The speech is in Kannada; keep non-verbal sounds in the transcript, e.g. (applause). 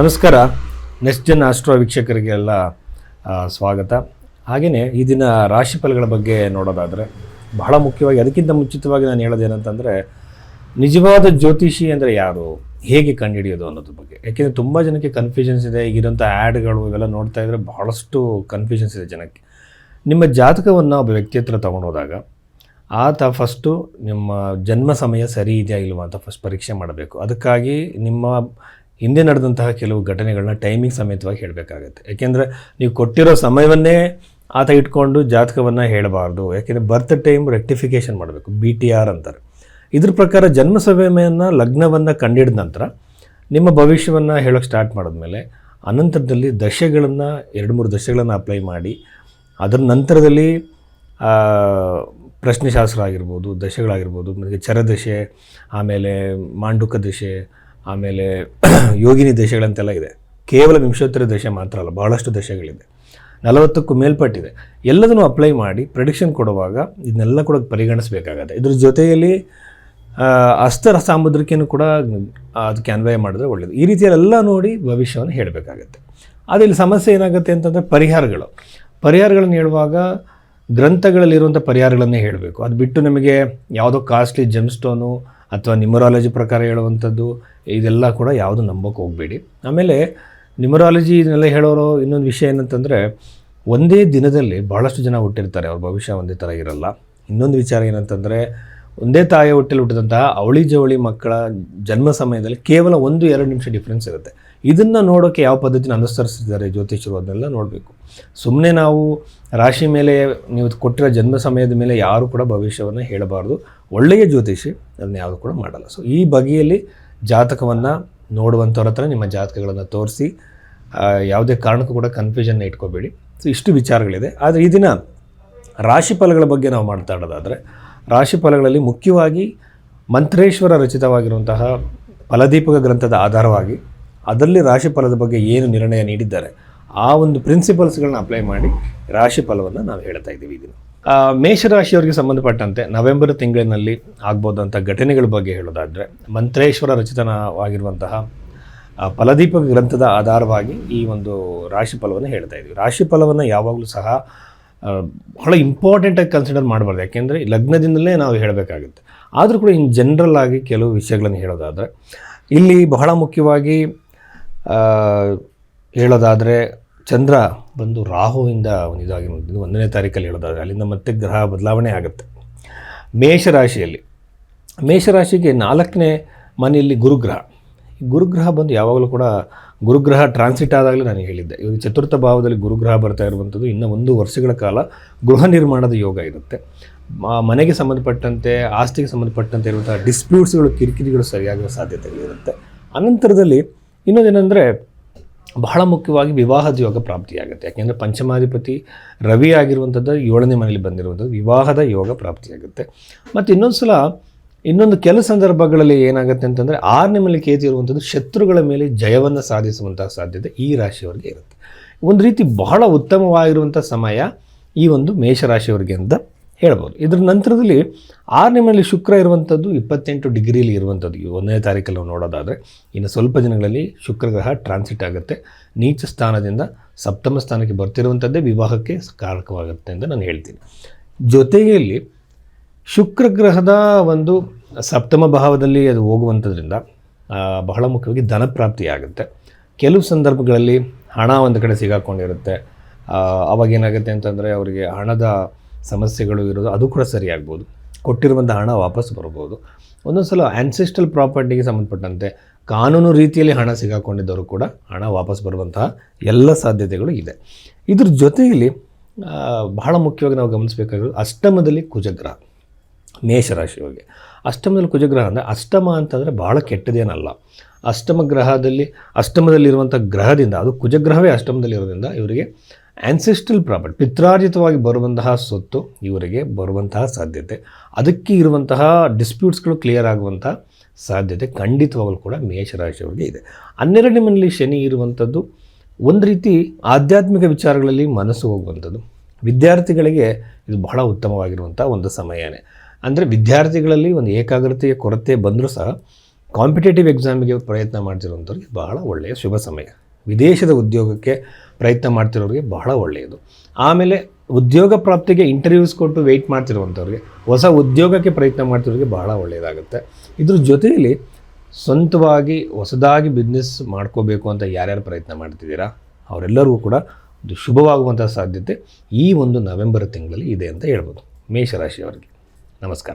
ನಮಸ್ಕಾರ. ನೆಕ್ಸ್ಟ್ ಜನ ಆಸ್ಟ್ರೋ ವೀಕ್ಷಕರಿಗೆಲ್ಲ ಸ್ವಾಗತ. ಹಾಗೆಯೇ ಈ ದಿನ ರಾಶಿ ಫಲಗಳ ಬಗ್ಗೆ ನೋಡೋದಾದರೆ ಬಹಳ ಮುಖ್ಯವಾಗಿ, ಅದಕ್ಕಿಂತ ಮುಂಚಿತವಾಗಿ ನಾನು ಹೇಳೋದೇನಂತಂದರೆ, ನಿಜವಾದ ಜ್ಯೋತಿಷಿ ಅಂದರೆ ಯಾರು? ಹೇಗೆ ಕಂಡುಹಿಡಿಯೋದು ಅನ್ನೋದ್ರ ಬಗ್ಗೆ. ಯಾಕೆಂದರೆ ತುಂಬ ಜನಕ್ಕೆ ಕನ್ಫ್ಯೂಷನ್ಸ್ ಇದೆ ಈಗಿರೋಂಥ ಆ್ಯಡ್ಗಳು ಇವೆಲ್ಲ ನೋಡ್ತಾ ಇದ್ದರೆ ಬಹಳಷ್ಟು ಕನ್ಫ್ಯೂಷನ್ಸ್ ಇದೆ ಜನಕ್ಕೆ. ನಿಮ್ಮ ಜಾತಕವನ್ನು ಒಬ್ಬ ವ್ಯಕ್ತಿ ಹತ್ರ ತೊಗೊಂಡೋದಾಗ, ಆತ ಫಸ್ಟು ನಿಮ್ಮ ಜನ್ಮ ಸಮಯ ಸರಿ ಇದೆಯಾ ಇಲ್ವಾ ಅಂತ ಫಸ್ಟ್ ಪರೀಕ್ಷೆ ಮಾಡಬೇಕು. ಅದಕ್ಕಾಗಿ ನಿಮ್ಮ ಹಿಂದೆ ನಡೆದಂತಹ ಕೆಲವು ಘಟನೆಗಳನ್ನ ಟೈಮಿಂಗ್ ಸಮೇತವಾಗಿ ಹೇಳಬೇಕಾಗತ್ತೆ. ಯಾಕೆಂದರೆ ನೀವು ಕೊಟ್ಟಿರೋ ಸಮಯವನ್ನೇ ಆತ ಇಟ್ಕೊಂಡು ಜಾತಕವನ್ನು ಹೇಳಬಾರ್ದು. ಯಾಕೆಂದರೆ ಬರ್ತ್ ಟೈಮ್ ರೆಕ್ಟಿಫಿಕೇಷನ್ ಮಾಡಬೇಕು. ಬಿ ಟಿ ಆರ್ ಅಂತಾರೆ. ಇದ್ರ ಪ್ರಕಾರ ಜನ್ಮ ಸಮಯವನ್ನು ಲಗ್ನವನ್ನು ಕಂಡಿಡಿದ ನಂತರ ನಿಮ್ಮ ಭವಿಷ್ಯವನ್ನು ಹೇಳೋಕ್ಕೆ ಸ್ಟಾರ್ಟ್ ಮಾಡಿದ್ಮೇಲೆ ಅನಂತರದಲ್ಲಿ ದಶೆಗಳನ್ನು, ಎರಡು ಮೂರು ದಶೆಗಳನ್ನು ಅಪ್ಲೈ ಮಾಡಿ, ಅದರ ನಂತರದಲ್ಲಿ ಪ್ರಶ್ನೆಶಾಸ್ತ್ರ ಆಗಿರ್ಬೋದು, ದಶೆಗಳಾಗಿರ್ಬೋದು, ಮತ್ತು ಚರದಶೆ, ಆಮೇಲೆ ಮಾಂಡುಕ ದಶೆ ಆಮೇಲೆ (clears throat) ಯೋಗಿನಿ ದೇಶಗಳಂತೆಲ್ಲ ಇದೆ. ಕೇವಲ ವಿಂಶೋತ್ತರ ದೇಶ ಮಾತ್ರ ಅಲ್ಲ, ಬಹಳಷ್ಟು ದೇಶಗಳಿದೆ. ನಲವತ್ತಕ್ಕೂ ಮೇಲ್ಪಟ್ಟಿದೆ. ಎಲ್ಲದನ್ನು ಅಪ್ಲೈ ಮಾಡಿ ಪ್ರೆಡಿಕ್ಷನ್ ಕೊಡುವಾಗ ಇದನ್ನೆಲ್ಲ ಕೂಡ ಪರಿಗಣಿಸಬೇಕಾಗತ್ತೆ. ಇದ್ರ ಜೊತೆಯಲ್ಲಿ ಅಸ್ತರ ಸಾಮುದ್ರಿಕೆಯನ್ನು ಕೂಡ ಅದು ಅದಕ್ಕೆ ಅನ್ವಯ ಮಾಡಿದ್ರೆ ಒಳ್ಳೆಯದು ಈ ರೀತಿಯಲ್ಲೆಲ್ಲ ನೋಡಿ ಭವಿಷ್ಯವನ್ನು ಹೇಳಬೇಕಾಗತ್ತೆ. ಆದರೆ ಇಲ್ಲಿ ಸಮಸ್ಯೆ ಏನಾಗುತ್ತೆ ಅಂತಂದರೆ ಪರಿಹಾರಗಳು. ಪರಿಹಾರಗಳನ್ನು ಹೇಳುವಾಗ ಗ್ರಂಥಗಳಲ್ಲಿರುವಂಥ ಪರಿಹಾರಗಳನ್ನೇ ಹೇಳಬೇಕು. ಅದು ಬಿಟ್ಟು ನಮಗೆ ಯಾವುದೋ ಕಾಸ್ಟ್ಲಿ ಜೆಮ್ ಸ್ಟೋನು ಅಥವಾ ನಿಮರಾಲಜಿ ಪ್ರಕಾರ ಹೇಳುವಂಥದ್ದು, ಇದೆಲ್ಲ ಕೂಡ ಯಾವುದು ನಂಬೋಕೆ ಹೋಗಬೇಡಿ. ಆಮೇಲೆ ನಿಮರಾಲಜಿ ಇದನ್ನೆಲ್ಲ ಹೇಳೋರು ಇನ್ನೊಂದು ವಿಷಯ ಏನಂತಂದರೆ, ಒಂದೇ ದಿನದಲ್ಲಿ ಭಾಳಷ್ಟು ಜನ ಹುಟ್ಟಿರ್ತಾರೆ, ಅವ್ರ ಭವಿಷ್ಯ ಒಂದೇ ಥರ ಇರಲ್ಲ. ಇನ್ನೊಂದು ವಿಚಾರ ಏನಂತಂದರೆ, ಒಂದೇ ತಾಯಿ ಹೊಟ್ಟೆಲಿ ಹುಟ್ಟಿದಂತಹ ಅವಳಿ ಜವಳಿ ಮಕ್ಕಳ ಜನ್ಮ ಸಮಯದಲ್ಲಿ ಕೇವಲ ಒಂದು, ಎರಡು ನಿಮಿಷ ಡಿಫ್ರೆನ್ಸ್ ಇರುತ್ತೆ. ಇದನ್ನು ನೋಡೋಕ್ಕೆ ಯಾವ ಪದ್ಧತಿನ ಅನುಸರಿಸಿದ್ದಾರೆ ಜ್ಯೋತಿಷರು ಅದನ್ನೆಲ್ಲ ನೋಡಬೇಕು. ಸುಮ್ಮನೆ ನಾವು ರಾಶಿ ಮೇಲೆ ನೀವು ಕೊಟ್ಟಿರೋ ಜನ್ಮ ಸಮಯದ ಮೇಲೆ ಯಾರು ಕೂಡ ಭವಿಷ್ಯವನ್ನು ಹೇಳಬಾರ್ದು. ಒಳ್ಳೆಯ ಜ್ಯೋತಿಷಿ ಅದನ್ನ ಯಾವುದು ಕೂಡ ಮಾಡಲ್ಲ. ಸೊ ಈ ಬಗೆಯಲ್ಲಿ ಜಾತಕವನ್ನು ನೋಡುವಂಥವ್ರ ಹತ್ರ ನಿಮ್ಮ ಜಾತಕಗಳನ್ನು ತೋರಿಸಿ ಯಾವುದೇ ಕಾರಣಕ್ಕೂ ಕೂಡ ಕನ್ಫ್ಯೂಷನ್ನ ಇಟ್ಕೋಬೇಡಿ. ಸೊ ಇಷ್ಟು ವಿಚಾರಗಳಿದೆ. ಆದರೆ ಈ ದಿನ ರಾಶಿ ಫಲಗಳ ಬಗ್ಗೆ ನಾವು ಮಾತಾಡೋದಾದರೆ ರಾಶಿ ಫಲಗಳಲ್ಲಿ ಮುಖ್ಯವಾಗಿ ಮಂತ್ರೇಶ್ವರ ರಚಿತವಾಗಿರುವಂತಹ ಫಲದೀಪಕ ಗ್ರಂಥದ ಆಧಾರವಾಗಿ ಅದರಲ್ಲಿ ರಾಶಿ ಫಲದ ಬಗ್ಗೆ ಏನು ನಿರ್ಣಯ ನೀಡಿದ್ದಾರೆ, ಆ ಒಂದು ಪ್ರಿನ್ಸಿಪಲ್ಸ್ಗಳನ್ನ ಅಪ್ಲೈ ಮಾಡಿ ರಾಶಿ ಫಲವನ್ನು ನಾವು ಹೇಳ್ತಾ ಇದ್ದೀವಿ ಇದನ್ನು ಮೇಷರಾಶಿಯವರಿಗೆ ಸಂಬಂಧಪಟ್ಟಂತೆ ನವೆಂಬರ್ ತಿಂಗಳಿನಲ್ಲಿ ಆಗ್ಬೋದಂಥ ಘಟನೆಗಳ ಬಗ್ಗೆ ಹೇಳೋದಾದರೆ, ಮಂತ್ರೇಶ್ವರ ರಚಿತನವಾಗಿರುವಂತಹ ಫಲದೀಪ ಗ್ರಂಥದ ಆಧಾರವಾಗಿ ಈ ಒಂದು ರಾಶಿ ಫಲವನ್ನು ಹೇಳ್ತಾ ಇದ್ದೀವಿ ರಾಶಿ ಫಲವನ್ನು ಯಾವಾಗಲೂ ಸಹ ಬಹಳ ಇಂಪಾರ್ಟೆಂಟಾಗಿ ಕನ್ಸಿಡರ್ ಮಾಡಬಾರ್ದು. ಯಾಕೆಂದರೆ ಲಗ್ನದಿಂದಲೇ ನಾವು ಹೇಳಬೇಕಾಗುತ್ತೆ. ಆದರೂ ಕೂಡ ಇನ್ ಜನರಲ್ ಆಗಿ ಕೆಲವು ವಿಷಯಗಳನ್ನು ಹೇಳೋದಾದರೆ, ಇಲ್ಲಿ ಬಹಳ ಮುಖ್ಯವಾಗಿ ಹೇಳೋದಾದರೆ ಚಂದ್ರ ಬಂದು ರಾಹುವಿಂದ ಇದಾಗಿ ಇದು ಒಂದನೇ ತಾರೀಕಲ್ಲಿ ಹೇಳೋದಾದರೆ ಅಲ್ಲಿಂದ ಮತ್ತೆ ಗ್ರಹ ಬದಲಾವಣೆ ಆಗುತ್ತೆ. ಮೇಷರಾಶಿಯಲ್ಲಿ, ಮೇಷರಾಶಿಗೆ ನಾಲ್ಕನೇ ಮನೆಯಲ್ಲಿ ಗುರುಗ್ರಹ. ಗುರುಗ್ರಹ ಬಂದು ಯಾವಾಗಲೂ ಕೂಡ ಗುರುಗ್ರಹ ಟ್ರಾನ್ಸಿಟ್ ಆದಾಗಲೇ ನಾನು ಹೇಳಿದ್ದೆ. ಇವಾಗ ಚತುರ್ಥ ಭಾವದಲ್ಲಿ ಗುರುಗ್ರಹ ಬರ್ತಾ ಇರುವಂಥದ್ದು ಇನ್ನೂ ಒಂದು ವರ್ಷಗಳ ಕಾಲ ಗೃಹ ನಿರ್ಮಾಣದ ಯೋಗ ಇರುತ್ತೆ. ಮನೆಗೆ ಸಂಬಂಧಪಟ್ಟಂತೆ, ಆಸ್ತಿಗೆ ಸಂಬಂಧಪಟ್ಟಂತೆ ಇರುವಂಥ ಡಿಸ್ಪ್ಯೂಟ್ಸ್ಗಳು ಕಿರಿಕಿರಿಗಳು ಸರಿಯಾಗುವ ಸಾಧ್ಯತೆಗಳಿರುತ್ತೆ. ಅನಂತರದಲ್ಲಿ ಇನ್ನೊಂದೇನೆಂದರೆ ಬಹಳ ಮುಖ್ಯವಾಗಿ ವಿವಾಹದ ಯೋಗ ಪ್ರಾಪ್ತಿಯಾಗುತ್ತೆ. ಯಾಕೆಂದರೆ ಪಂಚಮಾಧಿಪತಿ ರವಿ ಆಗಿರುವಂಥದ್ದು ಏಳನೇ ಮನೆಯಲ್ಲಿ ಬಂದಿರುವಂಥದ್ದು ವಿವಾಹದ ಯೋಗ ಪ್ರಾಪ್ತಿಯಾಗುತ್ತೆ. ಮತ್ತು ಇನ್ನೊಂದು ಸಲ ಇನ್ನೊಂದು ಕೆಲ ಸಂದರ್ಭಗಳಲ್ಲಿ ಏನಾಗುತ್ತೆ ಅಂತಂದರೆ ಆರನೇ ಮೇಲೆ ಕೇತು ಇರುವಂಥದ್ದು ಶತ್ರುಗಳ ಮೇಲೆ ಜಯವನ್ನು ಸಾಧಿಸುವಂಥ ಸಾಧ್ಯತೆ ಈ ರಾಶಿಯವರಿಗೆ ಇರುತ್ತೆ. ಒಂದು ರೀತಿ ಬಹಳ ಉತ್ತಮವಾಗಿರುವಂಥ ಸಮಯ ಈ ಒಂದು ಮೇಷರಾಶಿಯವರಿಗೆ ಅಂತ ಹೇಳ್ಬೋದು. ಇದರ ನಂತರದಲ್ಲಿ ಆರನೇ ಮನೆಯಲ್ಲಿ ಶುಕ್ರ ಇರುವಂಥದ್ದು ಇಪ್ಪತ್ತೆಂಟು ಡಿಗ್ರಿಲಿ ಇರುವಂಥದ್ದು. ಈ ಒಂದನೇ ತಾರೀಕಲ್ಲಿ ನಾವು ನೋಡೋದಾದರೆ, ಇನ್ನು ಸ್ವಲ್ಪ ದಿನಗಳಲ್ಲಿ ಶುಕ್ರ ಗ್ರಹ ಟ್ರಾನ್ಸಿಟ್ ಆಗುತ್ತೆ. ನೀಚ ಸ್ಥಾನದಿಂದ ಸಪ್ತಮ ಸ್ಥಾನಕ್ಕೆ ಬರ್ತಿರುವಂಥದ್ದೇ ವಿವಾಹಕ್ಕೆ ಕಾರಕವಾಗುತ್ತೆ ಅಂತ ನಾನು ಹೇಳ್ತೀನಿ. ಜೊತೆಯಲ್ಲಿ ಶುಕ್ರ ಗ್ರಹದ ಒಂದು ಸಪ್ತಮ ಭಾವದಲ್ಲಿ ಅದು ಹೋಗುವಂಥದ್ರಿಂದ ಬಹಳ ಮುಖ್ಯವಾಗಿ ಧನಪ್ರಾಪ್ತಿ ಆಗುತ್ತೆ. ಕೆಲವು ಸಂದರ್ಭಗಳಲ್ಲಿ ಹಣ ಒಂದು ಕಡೆ ಸಿಗಾಕೊಂಡಿರುತ್ತೆ. ಅವಾಗೇನಾಗುತ್ತೆ ಅಂತಂದರೆ, ಅವರಿಗೆ ಹಣದ ಸಮಸ್ಯೆಗಳು ಇರೋದು ಅದು ಕೂಡ ಸರಿಯಾಗ್ಬೋದು ಕೊಟ್ಟಿರುವಂಥ ಹಣ ವಾಪಸ್ ಬರ್ಬೋದು. ಒಂದೊಂದು ಸಲ ಆ್ಯನ್ಸೆಸ್ಟಲ್ ಪ್ರಾಪರ್ಟಿಗೆ ಸಂಬಂಧಪಟ್ಟಂತೆ ಕಾನೂನು ರೀತಿಯಲ್ಲಿ ಹಣ ಸಿಗಾಕೊಂಡಿದ್ದವರು ಕೂಡ ಹಣ ವಾಪಸ್ ಬರುವಂತಹ ಎಲ್ಲ ಸಾಧ್ಯತೆಗಳು ಇದೆ. ಇದ್ರ ಜೊತೆಯಲ್ಲಿ ಬಹಳ ಮುಖ್ಯವಾಗಿ ನಾವು ಗಮನಿಸಬೇಕಾಗಿರೋದು ಅಷ್ಟಮದಲ್ಲಿ ಕುಜಗ್ರಹ, ಮೇಷರಾಶಿಯವರಿಗೆ. ಅಷ್ಟಮದಲ್ಲಿ ಕುಜಗ್ರಹ ಅಂದರೆ ಅಷ್ಟಮ ಅಂತಂದರೆ ಬಹಳ ಕೆಟ್ಟದೇನಲ್ಲ. ಅಷ್ಟಮ ಗ್ರಹದಲ್ಲಿ, ಅಷ್ಟಮದಲ್ಲಿರುವಂಥ ಗ್ರಹದಿಂದ, ಅದು ಕುಜಗ್ರಹವೇ ಅಷ್ಟಮದಲ್ಲಿರೋದ್ರಿಂದ ಇವರಿಗೆ ಆ್ಯನ್ಸೆಸ್ಟ್ರಲ್ ಪ್ರಾಪರ್ಟಿ ಪಿತ್ರಾರ್ಜಿತವಾಗಿ ಬರುವಂತಹ ಸ್ವತ್ತು ಇವರಿಗೆ ಬರುವಂತಹ ಸಾಧ್ಯತೆ. ಅದಕ್ಕೆ ಇರುವಂತಹ ಡಿಸ್ಪ್ಯೂಟ್ಸ್ಗಳು ಕ್ಲಿಯರ್ ಆಗುವಂತಹ ಸಾಧ್ಯತೆ ಖಂಡಿತವಾಗಲೂ ಕೂಡ ಮೇಷರಾಶಿಯವರಿಗೆ ಇದೆ. ಹನ್ನೆರಡನೇ ಮನೆಯಲ್ಲಿ ಶನಿ ಇರುವಂಥದ್ದು ಒಂದು ರೀತಿ ಆಧ್ಯಾತ್ಮಿಕ ವಿಚಾರಗಳಲ್ಲಿ ಮನಸ್ಸು ಹೋಗುವಂಥದ್ದು ವಿದ್ಯಾರ್ಥಿಗಳಿಗೆ ಇದು ಬಹಳ ಉತ್ತಮವಾಗಿರುವಂಥ ಒಂದು ಸಮಯನೇ. ಅಂದರೆ ವಿದ್ಯಾರ್ಥಿಗಳಲ್ಲಿ ಒಂದು ಏಕಾಗ್ರತೆಯ ಕೊರತೆ ಬಂದರೂ ಸಹ ಕಾಂಪಿಟೇಟಿವ್ ಎಕ್ಸಾಮಿಗೆ ಪ್ರಯತ್ನ ಮಾಡ್ತಿರುವಂಥವ್ರಿಗೆ ಬಹಳ ಒಳ್ಳೆಯ ಶುಭ ಸಮಯ. ವಿದೇಶದ ಉದ್ಯೋಗಕ್ಕೆ ಪ್ರಯತ್ನ ಮಾಡ್ತಿರೋರಿಗೆ ಬಹಳ ಒಳ್ಳೆಯದು. ಆಮೇಲೆ ಉದ್ಯೋಗ ಪ್ರಾಪ್ತಿಗೆ ಇಂಟರ್ವ್ಯೂಸ್ ಕೊಟ್ಟು ವೆಯ್ಟ್ ಮಾಡ್ತಿರುವಂಥವ್ರಿಗೆ, ಹೊಸ ಉದ್ಯೋಗಕ್ಕೆ ಪ್ರಯತ್ನ ಮಾಡ್ತಿರೋರಿಗೆ ಬಹಳ ಒಳ್ಳೆಯದಾಗುತ್ತೆ. ಇದ್ರ ಜೊತೆಯಲ್ಲಿ ಸ್ವಂತವಾಗಿ ಹೊಸದಾಗಿ ಬಿಸ್ನೆಸ್ ಮಾಡ್ಕೋಬೇಕು ಅಂತ ಯಾರ್ಯಾರು ಪ್ರಯತ್ನ ಮಾಡ್ತಿದ್ದೀರಾ? ಅವರೆಲ್ಲರಿಗೂ ಕೂಡ ಒಂದು ಶುಭವಾಗುವಂಥ ಸಾಧ್ಯತೆ ಈ ಒಂದು ನವೆಂಬರ್ ತಿಂಗಳಲ್ಲಿ ಇದೆ ಅಂತ ಹೇಳ್ಬೋದು. ಮೇಷರಾಶಿಯವರಿಗೆ. ನಮಸ್ಕಾರ.